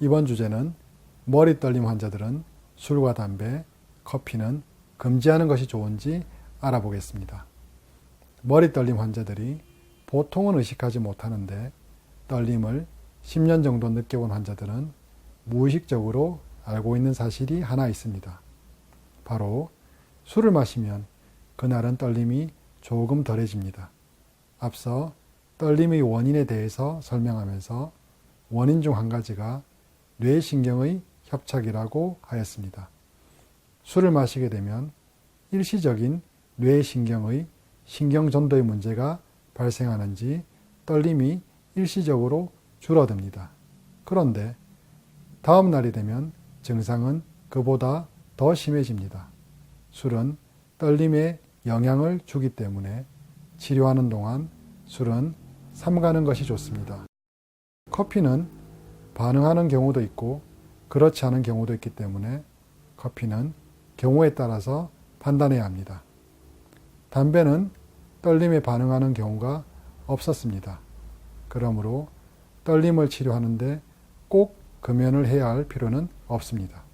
이번 주제는 머리 떨림 환자들은 술과 담배, 커피는 금지하는 것이 좋은지 알아보겠습니다. 머리 떨림 환자들이 보통은 의식하지 못하는데 떨림을 10년 정도 느껴본 환자들은 무의식적으로 알고 있는 사실이 하나 있습니다. 바로 술을 마시면 그날은 떨림이 조금 덜해집니다. 앞서 떨림의 원인에 대해서 설명하면서 원인 중 한 가지가 뇌신경의 협착이라고 하였습니다. 술을 마시게 되면 일시적인 뇌신경의 신경전도의 문제가 발생하는지 떨림이 일시적으로 줄어듭니다. 그런데 다음 날이 되면 증상은 그보다 더 심해집니다. 술은 떨림에 영향을 주기 때문에 치료하는 동안 술은 삼가는 것이 좋습니다. 커피는 반응하는 경우도 있고 그렇지 않은 경우도 있기 때문에 커피는 경우에 따라서 판단해야 합니다. 담배는 떨림에 반응하는 경우가 없었습니다. 그러므로 떨림을 치료하는데 꼭 금연을 해야 할 필요는 없습니다.